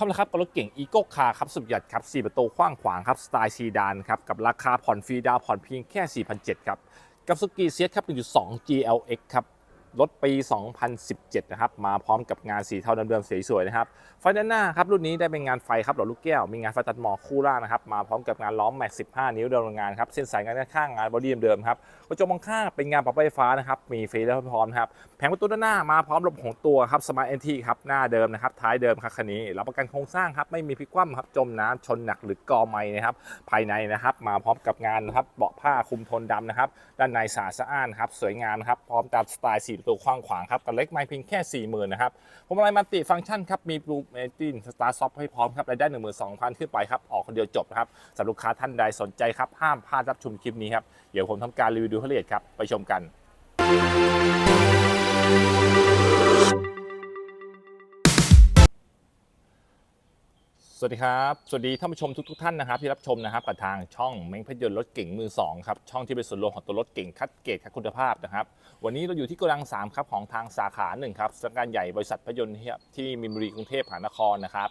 เข้าแล้วครับกับรถเก่งอีโก้คาร์ครับสุดหยัดครับ4ประตูกว้างขวางครับสไตล์ซีดานครับกับราคาผ่อนฟรีดาวผ่อนเพียงแค่4,700ครับกับสุกี้เซียสครับ1.2 GLX ครับ รถปี 2017 นะครับ มาพร้อมกับงานสีเทาเดิมๆสีสวยนะครับ ไฟด้านหน้าครับ รุ่นนี้ได้เป็นงานไฟครับหลอดลูกแก้ว มีงานไฟตัดหมอกคู่ล่างนะครับ มาพร้อมกับงานล้อมแม็ก 15 นิ้วเดิมโรงงานครับ เส้นสายงานด้านข้างงานบอดี้เดิมๆครับ กระจกมองข้างเป็นงานปรับไฟฟ้านะครับ มีไฟแล้วพร้อมนะครับ แผงประตูด้านหน้ามาพร้อมระบบของตัวครับ สมาร์ทเอนทีครับ หน้าเดิมนะครับ ท้ายเดิมครับคันนี้รับประกันโครงสร้างครับ ไม่มีพลิกคว่ำครับ จมน้ำชนหนักหรือกอไม้นะครับ ภายในนะครับ มาพร้อมกับงานนะครับ เบาะผ้าคลุมโทนดำนะครับ ด้านในสะอาดสะอ้านครับ สวยงามครับ พร้อมตามสไตล์4 ประตูกว้างขวางครับกับเล็กไม่เพียงแค่ 40,000นะครับผมาลัยมัลติฟังก์ชันครับมีบลูเมตินสตาร์ซอฟให้พร้อมครับรายได้ 12,000 ขึ้นไปครับออกคนเดียวจบนะครับสำหรับลูกค้าท่านใดสนใจครับห้ามพลาดรับชมคลิปนี้ครับเดี๋ยวผมทำการรีวิวดูให้ละเอียดครับไปชมกัน สวัสดีครับ สวัสดีท่านผู้ชมทุกๆท่านนะครับที่รับชมนะครับกับทางช่องเม้งพยนต์รถเก่งมือ2ครับช่องที่เป็นส่วนรวมของตัวรถเก่งคัดเกรดคัดคุณภาพนะครับ วันนี้เราอยู่ที่โกดัง3ครับของทางสาขา1ครับสำนักงานใหญ่บริษัทพยนต์ที่มีนบุรีกรุงเทพมหานครนะครับ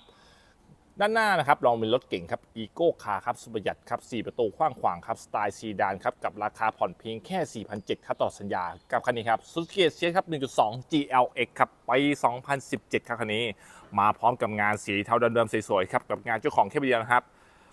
ด้านหน้านะครับลองเป็นรถเก่งครับอีโก้คาร์ครับสุประหยัดครับ4ประตูกว้างขวางครับสไตล์ซีดานครับกับราคาผ่อนเพียงแค่4,700ครับต่อสัญญา กับคันนี้ครับซูซูกิเซียครับ 1.2 GLX ครับปี2017 ครับคันนี้ มาพร้อมกับงานสีเทาเดิมๆสวยๆครับกับงานเจ้าของแค่เดียวนะครับ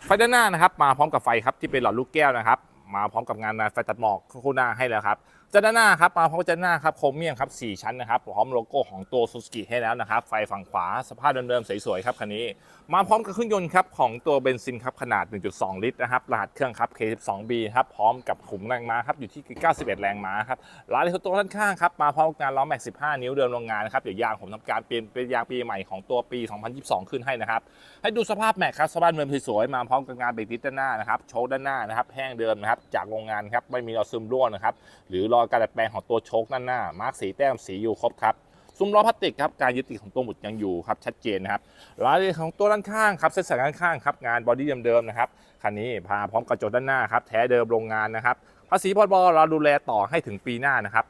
ไฟด้านหน้านะครับมาพร้อมกับไฟครับที่เป็นหลอดลูกแก้วนะครับมาพร้อมกับงานไฟตัดหมอกคู่หน้าให้แล้วครับ จานด้านหน้าครับมาพร้อมกับจานหน้าครับโครเมียมครับ4ชั้นนะครับพร้อมโลโก้ของตัวซูซูกิให้แล้วนะครับ ไฟฝั่งขวาสภาพเดิมๆสวยๆครับคันนี้ มาพร้อมกับเครื่องยนต์ครับของตัวเบนซินครับขนาด 1.2 ลิตรนะครับรหัสเครื่องครับ K12B ครับพร้อมกับขุมแรงม้าครับอยู่ที่ 91 แรงม้าครับร้านที่ตัวด้านข้างครับมาพร้อมกับงานล้อแม็ก15 นิ้วเดิมโรงงานนะครับเดี๋ยวยางผมทำการเปลี่ยนเป็นยางปีใหม่ของตัวปี 2022 ขึ้นให้นะครับให้ดูสภาพแม็กครับสภาพเดิมสวยๆมาพร้อมกับงานเบรกดิสด้านหน้านะครับโชคด้านหน้านะครับแห้งเดิมนะครับจากโรงงานครับไม่มีรอยซึมร่วนะครับหรือรอยการดัดแปลงของตัวโชคด้านหน้า มาร์กสีแต้มสีอยู่ครบครับซุ้มล้อพลาสติกครับการยึดติดของตัวหมุดยังอยู่ครับชัดเจนนะครับรายละเอียดของตัวด้านข้างครับเส้นสายด้านข้างครับงานบอดี้เดิมๆนะครับคันนี้พาพร้อมกระจกด้านหน้าครับแท้เดิมโรงงานนะครับภาษีพรบเราดูแลต่อให้ถึงปีหน้านะครับ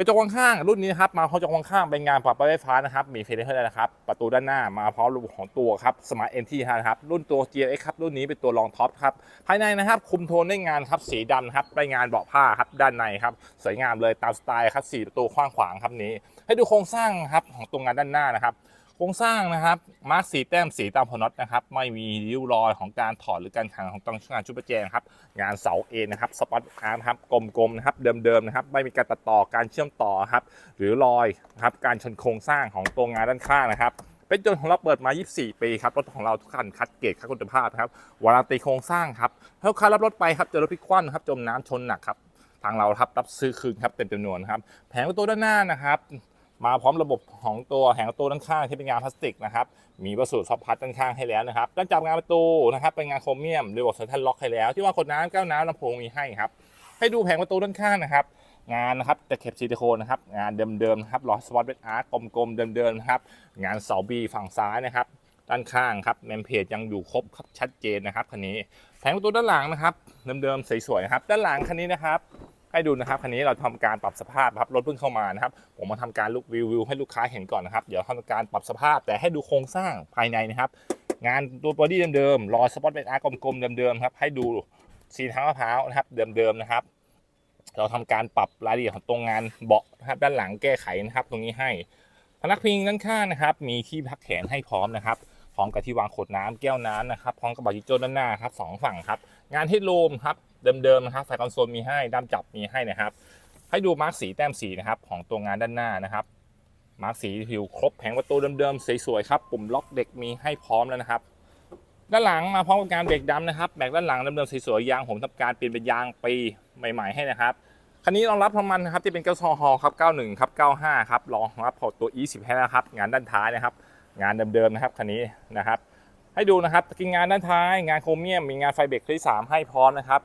กระจกข้างๆรุ่นนี้ครับมาพร้อมกระจกข้างๆเป็นงานปรับไฟฟ้านะครับมีเฟรนให้แล้วนะครับประตูด้านหน้ามาพร้อมระบบของตัวครับสมาร์ทเอ็นะครับรุ่นตัว GLX ครับรุ่นนี้เป็นตัวรองท็อปครับภายในนะครับคุมโทนได้งานครับสีดำครับได้งานเบาะผ้าครับด้านในครับสวยงามเลยตามสไตล์ครับสีประตูกว้างขวางครับนี้ ให้ดูโครงสร้างครับของตรงงานด้านหน้านะครับ ครงสร้างนะครับมาร์คสีแต้มสีตามพน็อตนะครับไม่มีริ้วรอยของการถอดหรือการขังของตังงานชุดประแจงครับงานเสาเอ็นนะครับสปอตอาร์มครับกลมๆนะครับเดิมๆนะครับไม่มีการตัดต่อการเชื่อมต่อครับหรือรอยครับการชนโครงสร้างของตัวงานด้านข้างนะครับเป็นจนของเราเปิดมา 24 ปีครับ รถของเราทุกคันคัดเกรดคัดคุณภาพครับวารันตีโครงสร้างครับถ้าลูกค้ารับรถไปครับเจอรถพลิกคว่ำครับจมน้ำชนหนักครับทางเราครับรับซื้อคืนครับเต็มจำนวนครับแผงประตูด้านหน้านะครับ มาพร้อมระบบของตัวแผงประตูด้านข้างที่เป็นงานพลาสติกนะครับ มีวัสดุซอฟพัดด้านข้างให้แล้วนะครับด้านจับงานประตูนะครับเป็นงานโครเมียมระบบเซ็นทรัลล็อกให้แล้ว ที่ว่าขดน้ำแก้วน้ำลำโพงมีให้ครับ ให้ดูแผงประตูด้านข้างนะครับ งานนะครับตะเข็บซิลิโคนนะครับงานเดิมๆนะครับล้อสปอตเป็นอาร์กกลมๆเดิมๆนะครับงานเสาบีฝั่งซ้ายนะครับด้านข้างครับเมมเพจยังอยู่ครบครับชัดเจนนะครับคันนี้แผงประตูด้านหลังนะครับเดิมๆสวยๆนะครับด้านหลังคันนี้นะครับ ให้ดูนะครับคันนี้เราทำการปรับสภาพครับรถเพิ่งเข้ามานะครับผมมาทำการลุกรีวิวให้ลูกค้าเห็นก่อนนะครับเดี๋ยวทำการปรับสภาพแต่ให้ดูโครงสร้างภายในนะครับงานตัวบอดี้เดิมๆรอยสปอตเป็นอาร์กลมๆเดิมๆครับให้ดูสีเท้ามะพร้าวนะครับเดิมๆนะครับ เราทำการปรับรายละเอียดของตรงงานเบาะนะครับด้านหลังแก้ไขนะครับ ตรงนี้ให้พนักพิงด้านข้างนะครับ มีที่พักแขนให้พร้อมนะครับพร้อมกับที่วางขวดน้ำแก้วน้ำนะครับพร้อมกับบัตรจิโจ้ด้านหน้าครับสองฝั่งครับ งานเฮดโลมครับ เดิมๆนะครับไฟคอนโซลมีให้ด้ามจับมีให้นะครับ ให้ดูมาร์กสีแต้มสีนะครับของตัวงานด้านหน้านะครับ มาร์กสีผิวครบแผงประตูเดิมๆสวยๆครับปุ่มล็อกเด็กมีให้พร้อมแล้วนะครับด้านหลังมาพร้อมกับการเบรกดำนะครับแบกด้านหลังเดิมๆสวยๆยางผมทำการเปลี่ยนเป็นยางปีใหม่ ๆให้นะครับคันนี้รองรับน้ำมันนะครับที่เป็นเก้าซอฮอครับ 91 ครับ 95 ครับรองรับพอตัว E10 ให้นะครับ งานด้านท้ายนะครับ งานเดิมๆนะครับคันนี้นะครับ ให้ดูนะครับกินงานด้านท้าย งานโครเมียมมีงานไฟเบรกคลิสามให้พร้อมนะครับ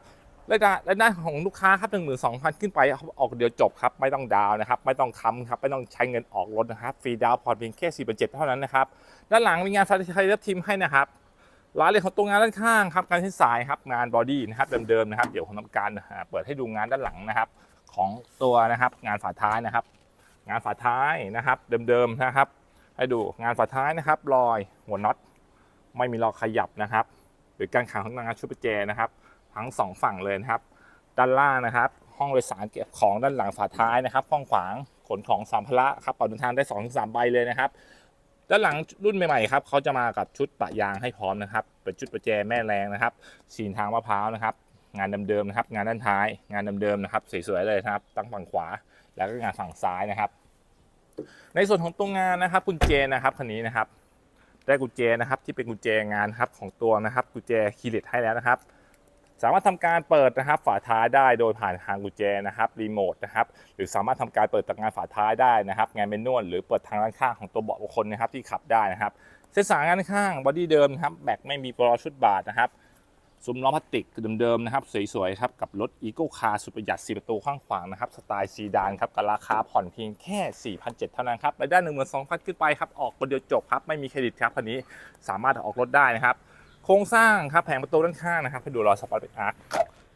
และด้านด้านของลูกค้าครับ12,000ขึ้นไปออกเดียวจบครับไม่ต้องดาวนะครับไม่ต้องค้ำครับไม่ต้องใช้เงินออกรถนะครับฟรีดาวน์ผ่อนเพียงแค่4 7เปอร์เซ็นต์เท่านั้นนะครับด้านหลังมีงานไฟไทยรับทีมให้นะครับรายละเอียดของตัวงานด้านข้างครับการเส้สายครับงานบอดี้นะครับเดิมๆนะครับเดี๋ยวผมทำการเปิดให้ดูงานด้านหลังนะครับ ของตัวนะครับงานฝาท้ายนะครับ งานฝาท้ายนะครับเดิมๆนะครับ ให้ดูงานฝาท้ายนะครับรอยหัวน็อตไม่มีรอยขยับนะครับ หรือการขังของงานชุดประแจนะครับ ทั้งสองฝั่งเลยนะครับ ด้านล่างนะครับ ห้องโดยสารเก็บของด้านหลังฝาท้ายนะครับห้องขวางขนของสัมภาระครับเป่าเดินทางได้2อถึงสใบเลยนะครับ ด้านหลังรุ่นใหม่ๆครับเขาจะมากับชุดปะยางให้พร้อมนะครับเป็นชุดประแจแม่แรงนะครับสีทางมะพร้าวนะครับ งานเดิมๆนะครับ งานด้านท้าย งานเดิมๆนะครับสวยๆเลยนะครับ ตั้งฝั่งขวา แล้วก็งานฝั่งซ้ายนะครับ ในส่วนของตัวงานนะครับกุญแจนะครับคันนี้นะครับได้กุญแจนะครับที่เป็นกุญแจงานครับของตัวนะครับกุญแจคีย์เลตให้แล้วนะครับ สามารถทำการเปิดนะครับฝาท้ายได้โดยผ่านทางกุญแจนะครับรีโมทนะครับหรือสามารถทำการเปิดจากงานฝาท้ายได้นะครับงานเมนนวลหรือเปิดทางด้านข้างของตัวเบาะบุคคลนะครับที่ขับได้นะครับเส้นสายงานข้างบอดี้เดิมนะครับแบกไม่มีปลอชุดบาทนะครับซุ้มล้อพลาสติกเดิมๆนะครับสวยๆครับกับรถอีโก้คาร์สุดประหยัด4ประตูข้างขวางนะครับสไตล์ซีดานครับกับราคาผ่อนเพียงแค่ 4,700 เท่านั้นครับรายได้12,000ขึ้นไปครับออกคนเดียวจบครับไม่มีเครดิตครับคันนี้สามารถออกรถได้นะครับ โครงสร้างครับแผงประตูด้านข้างนะครับให้ดูรอยสปอตเป็นอาร์ค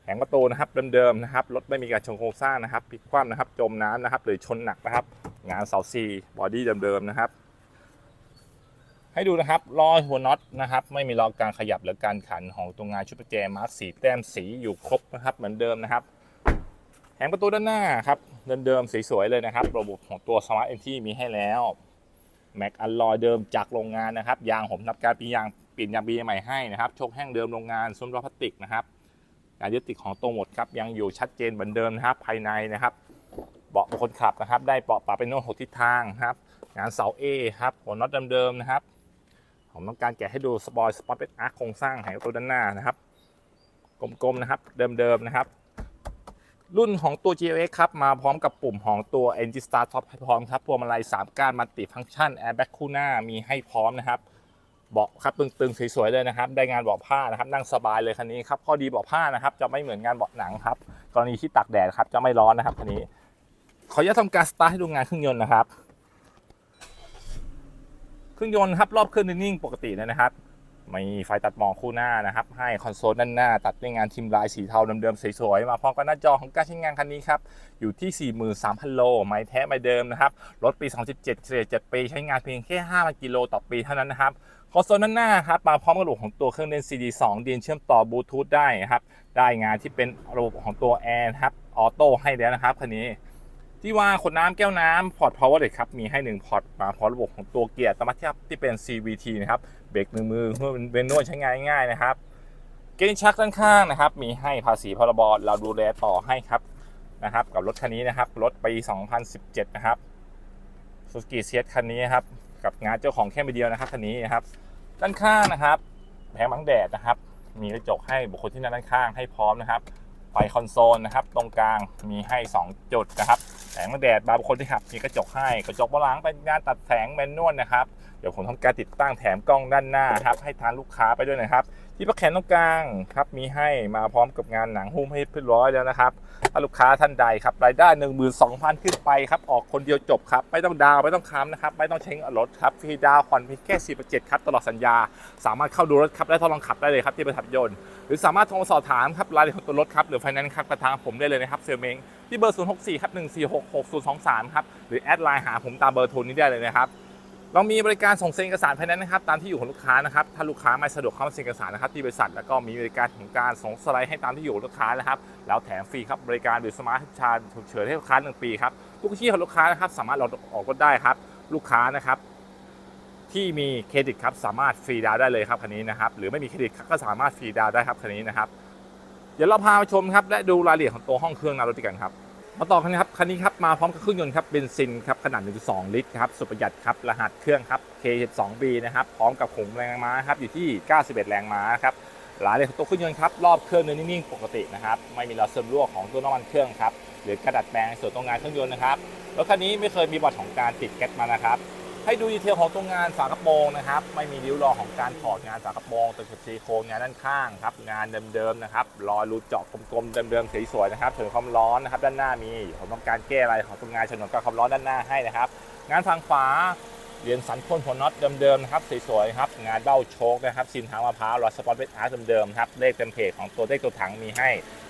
แผงประตูนะครับเดิมๆนะครับรถไม่มีการชนโครงสร้างนะครับพลิกคว่ำนะครับจมน้ำนะครับ หรือชนหนักนะครับ งานเสาซีบอดี้เดิมๆนะครับ ให้ดูนะครับรอยหัวน็อตนะครับ ไม่มีรอยการขยับหรือการขันของตัวงานชุดประแจมาร์คสีแต้มสีอยู่ครบนะครับ เหมือนเดิมนะครับแผงประตูด้านหน้าครับเดิมๆสวยๆเลยนะครับ ระบบของตัว Smart Entry มีให้แล้วแม็กอัลลอยเดิมจากโรงงานนะครับ ยางผมนับการปียาง ลี่ยนยางปีใหม่ให้นะครับโชคแห้งเดิมโรงงานซุ้มล้อพลาสติกนะครับการยึดติดของตัวหมดครับยังอยู่ชัดเจนเหมือนเดิมนะครับภายในนะครับ เบาะคนขับนะครับได้เบาะปรับเป็นโน้ตหกทิศทางนะครับงานเสา A ครับหัวน็อตเดิมๆนะครับ ผมต้องการแกะให้ดูสปอยสปอตเป็นอาร์คโครงสร้างแห่งตัวด้านหน้านะครับกลมๆนะครับเดิมๆนะครับ รุ่นของตัว GLX ครับมาพร้อมกับปุ่มของตัว Engine Start Top พร้อมครับพวงมาลัย3ก้านมัลติฟังก์ชัน Airbag คู่หน้ามีให้พร้อมนะครับ เบาะครับตึงๆสวยๆเลยนะครับ ได้งานเบาะผ้านะครับ นั่งสบายเลยคันนี้ครับข้อดีเบาะผ้านะครับ จะไม่เหมือนงานเบาะหนังครับกรณีที่ตากแดดครับจะไม่ร้อนนะครับคันนี้ ขออนุญาตทำการสตาร์ทให้ดูงานเครื่องยนต์นะครับ เครื่องยนต์ครับรอบเครื่องนิ่งปกติเลยนะครับมีไฟตัดหมอกคู่หน้านะครับ ให้คอนโซลด้านหน้า ตัดด้วยงานทิมลายสีเทาเดิมๆสวยๆมาพร้อมกับหน้าจอของการใช้งานคันนี้ครับ อยู่ที่ 43,000 โล ไม้แท้ไม้เดิมนะครับ รถปี 2017เฉลี่ย7ปีใช้งานเพียงแค่ 5,000 กิโลต่อปีเท่านั้นนะครับ คอนโซลด้านหน้าครับมาพร้อมกับระบบของตัวเครื่องเล่น CD 2ดีนเชื่อมต่อบลูทูธได้นะครับ ได้งานที่เป็นระบบของตัวแอร์นะครับออโต้ให้แล้วนะครับคันนี้ ที่วางขวดน้ำแก้วน้ำพอร์ต power เลยครับ มีให้ 1 พอร์ตมาพร้อมระบบของตัวเกียร์ตมัติครับที่เป็น CVT นะครับเบรกมือมือเพื่อเป็นนวดใช้งานง่ายนะครับ เกณฑ์ชักด้านข้างนะครับ มีให้ภาษีพรบเราดูแลต่อให้ครับนะครับ กับรถคันนี้นะครับรถปี 2017 นะครับซูซูกิเซียคันนี้ครับ กับงานเจ้าของแค่ไม่เดียวนะครับคันนี้นะครับ ด้านข้างนะครับแผงบังแดดนะครับ มีกระจกให้บุคคลที่นั่งด้านข้างให้พร้อมนะครับไฟคอนโซลนะครับ ตรงกลางมีให้ 2 จุดนะครับแสงแดดบางคนที่ขับมีกระจกให้กระจกบนหลังเป็นงานตัดแสงแมนนวลนะครับ เดี๋ยวผมทำการติดตั้งแถมกล้องด้านหน้าครับให้ทานลูกค้าไปด้วยนะครับ ที่ประแขนตรงกลางครับมีให้มาพร้อมกับงานหนังหุ้มให้เรียบร้อยแล้วนะครับถ้าลูกค้าท่านใดครับรายได้ 12,000 ขึ้นไปครับออกคนเดียวจบครับไม่ต้องดาวไม่ต้องค้ำนะครับไม่ต้องเช็งรถครับฟรีดาวผ่อนเพียงแค่4%ครับตลอดสัญญา สามารถเข้าดูรถครับและทดลองขับได้เลยครับที่บริษัทยนต์ หรือสามารถโทรสอบถามครับรายละเอียดของตัวรถครับหรือไฟแนนซ์ครับกระทางผมได้เลยนะครับเซลเมงที่เบอร์ 064ครับ1466023 ครับหรือแอดไลน์หาผมตามเบอร์โทรนี้ได้เลยนะครับ เรามีบริการส่งเซ็นเอกสารภายในนะครับตามที่อยู่ของลูกค้านะครับถ้าลูกค้าไม่สะดวกเข้ามาเซ็นเอกสารนะครับที่บริษัทแล้วก็มีบริการของการส่งสไลด์ให้ตามที่อยู่ลูกค้านะครับแล้วแถมฟรีครับบริการบิลสมาร์ทชาร์จฉุกเฉินให้ลูกค้าหนึ่งปีครับทุกที่ของลูกค้านะครับสามารถเราออกรถได้ครับ ลูกค้านะครับที่มีเครดิตครับสามารถฟรีดาวได้เลยครับคันนี้นะครับหรือไม่มีเครดิตก็สามารถฟรีดาวได้ครับคันนี้นะครับเดี๋ยวเราพาไปชมครับและดูรายละเอียดของตัวห้องเครื่องนารถด้วยกันครับ มาต่อกันครับคันนี้ครับมาพร้อมกับเครื่องยนต์ครับเบนซินครับขนาด 1.2 ลิตรครับสุดประหยัดครับรหัสเครื่องครับ K12B นะครับพร้อมกับขุมแรงม้าครับอยู่ที่ 91 แรงม้าครับรายละเลยตัวเครื่องยนต์ครับรอบเครื่องเดินนิ่งๆปกตินะครับไม่มีรอยซึมรั่วของตัวน้ำมันเครื่องครับหรือกระดัดแปลงส่วนตรงงานเครื่องยนต์นะครับรถคันนี้ไม่เคยมีบอดของการติดแก๊สมานะครับ ให้ดูดีเทลของตัวงานฝากระโปรงนะครับไม่มีริ้วรอยของการถอดงานฝากระโปรงตะเข็บซีโครงงานด้านข้างครับงานเดิมๆนะครับรอยรูเจาะกลมๆเดิมๆสวยๆนะครับถึงความร้อนนะครับด้านหน้ามีผมต้องการแก้อะไรของตัวงานฉนวนกับความร้อนด้านหน้าให้นะครับ งานฝั่งขวาเหรียญสันพ่นหัวน็อตเดิมๆนะครับสวยๆครับงานเบ้าโชคนะครับซินทางมะพร้าวรอยสปอตเวทอาร์เดิมๆครับเลขเต็มเพจของตัวเลขตัวถังมีให้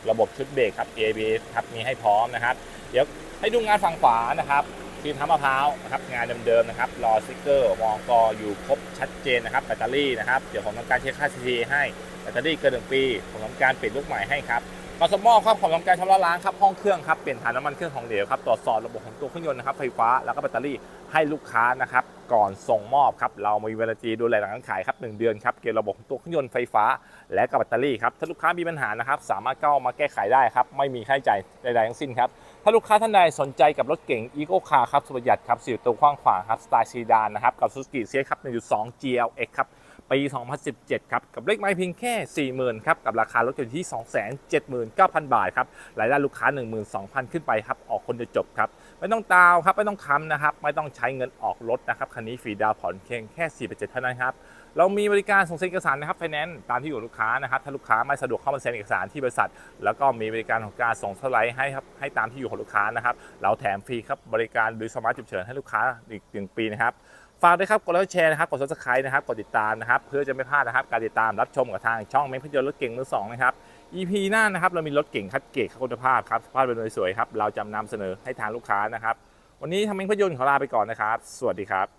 ระบบชุดเบรกครับ ABS ครับมีให้พร้อมนะครับ เดี๋ยวให้ดูงานฝั่งขวานะครับ ที่ท้ามะพร้าวนะครับงานเดิมๆนะครับรอสติกเกอร์มอกออยู่ครบชัดเจนนะครับแบตเตอรี่นะครับเดี๋ยวผมทำการเช็คค่า CT ให้แบตเตอรี่เกินหนึ่งปี ผมทำการเปลี่ยนลูกใหม่ให้ครับกสมอครับผมทำการชำระล้างครับห้องเครื่องครับเปลี่ยนถ่านน้ำมันเครื่องของเหลวครับตรวจสอบระบบของตัวเครื่องยนต์นะครับไฟฟ้าแล้วก็แบตเตอรี่ให้ลูกค้านะครับก่อนส่งมอบครับเรามีเวลาจีดูแลหลังการขายครับหนึ่งเดือนครับเกี่ยวกับระบบของตัวเครื่องยนต์ไฟฟ้า และกับแบตเตอรี่ครับถ้าลูกค้ามีปัญหานะครับสามารถเข้ามาแก้ไขได้ครับไม่มีค่าใช้จ่ายใดๆทั้งสิ้นครับ ถ้าลูกค้าท่านใดสนใจกับรถเก๋ง Eco Car ครับสุประหยัดครับสี่ประตูกว้างขวางครับสไตล์ซีดานนะครับกับ Suzuki CS ครับ1.2 GLX ครับปี 2017 ครับ กับเลขไม้เพียงแค่ 40,000 ครับ กับราคารถอยู่ที่ 279,000 บาทครับรายได้ลูกค้า 12,000 ขึ้นไปครับ ออกคนจะจบครับ ไม่ต้องดาวครับ ไม่ต้องค้ำนะครับ ไม่ต้องใช้เงินออกรถนะครับ คันนี้ฟรีดาวผ่อนเพียงแค่4,700เท่านั้นครับ เรามีบริการส่งเซ็นเอกสารนะครับไฟแนนซ์ตามที่อยู่ลูกค้านะครับถ้าลูกค้าไม่สะดวกเข้ามาเซ็นเอกสารที่บริษัท แล้วก็มีบริการของการส่งสไลด์ให้ครับให้ตามที่อยู่ของลูกค้านะครับเราแถมฟรีครับบริการหรือสมาร์ทฉุกเฉินให้ลูกค้าอีกหนึ่งปีนะครับฝากด้วยครับกดไลค์แชร์นะครับกด subscribe นะครับกดติดตามนะครับเพื่อจะไม่พลาดนะครับการติดตามรับชมกับทางช่องเมนพยนต์รถเก่งมือสองนะครับ EP หน้านะครับเรามีรถเก่งคัดเกรดคุณภาพครับสภาพเป็นสวยๆครับเราจะนำเสนอให้ทางลูกค้านะครับ วันนี้ทางเมนพยนต์ขอลาไปก่อนนะครับ สวัสดีครับ